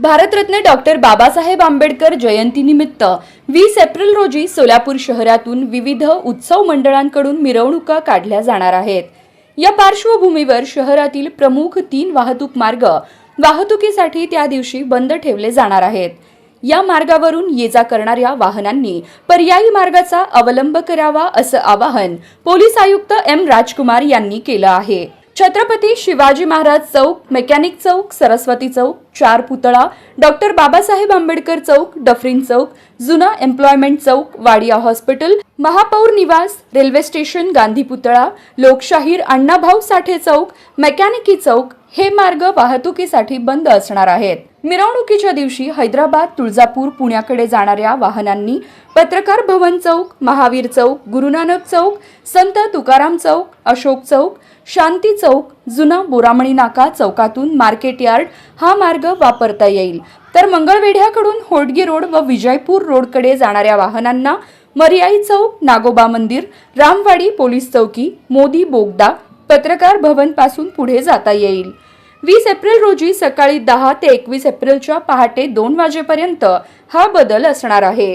Bharat Ratna doctor Babasaheb Ambedkar जयंतीनिमित्त वीस April रोजी सोलापूर शहरातून विविध उत्सव मंडळांकडून मिरवणुका काढल्या जाणार आहेत. या पार्श्वभूमीवर शहरातील प्रमुख तीन वाहतूक मार्ग वाहतुकीसाठी त्या दिवशी बंद ठेवले जाणार आहेत. या मार्गावरून ये जा करणाऱ्या वाहनांनी पर्यायी मार्गाचा अवलंब करावा असं आवाहन पोलीस आयुक्त एम राजकुमार यांनी केलं आहे. छत्रपती शिवाजी महाराज चौक मेकॅनिक चौक सरस्वती चौक चार पुतळा डॉक्टर बाबासाहेब आंबेडकर चौक डफरीन चौक जुना एम्प्लॉयमेंट चौक वाडिया हॉस्पिटल महापौर निवास रेल्वे स्टेशन गांधी पुतळा लोकशाहीर अण्णाभाऊ साठे चौक मेकॅनिकी चौक हे मार्ग वाहतुकीसाठी बंद असणार आहेत. मिरवणुकीच्या दिवशी हैदराबाद तुळजापूर पुण्याकडे जाणाऱ्या वाहनांनी पत्रकार भवन चौक महावीर चौक गुरुनानक चौक संत तुकाराम चौक अशोक चौक शांती चौक जुना बोरामणी नाका चौकातून मार्केट यार्ड हा मार्ग वापरता येईल. तर मंगळवेढ्याकडून होडगी रोड व विजयपूर रोडकडे जाणाऱ्या वाहनांना मर्याई चौक नागोबा मंदिर रामवाडी पोलीस चौकी मोदी बोगदा पत्रकार भवनपासून पुढे जाता येईल. वीस एप्रिल रोजी सकाळी दहा ते एकवीस एप्रिलच्या पहाटे दोन वाजेपर्यंत हा बदल असणार आहे.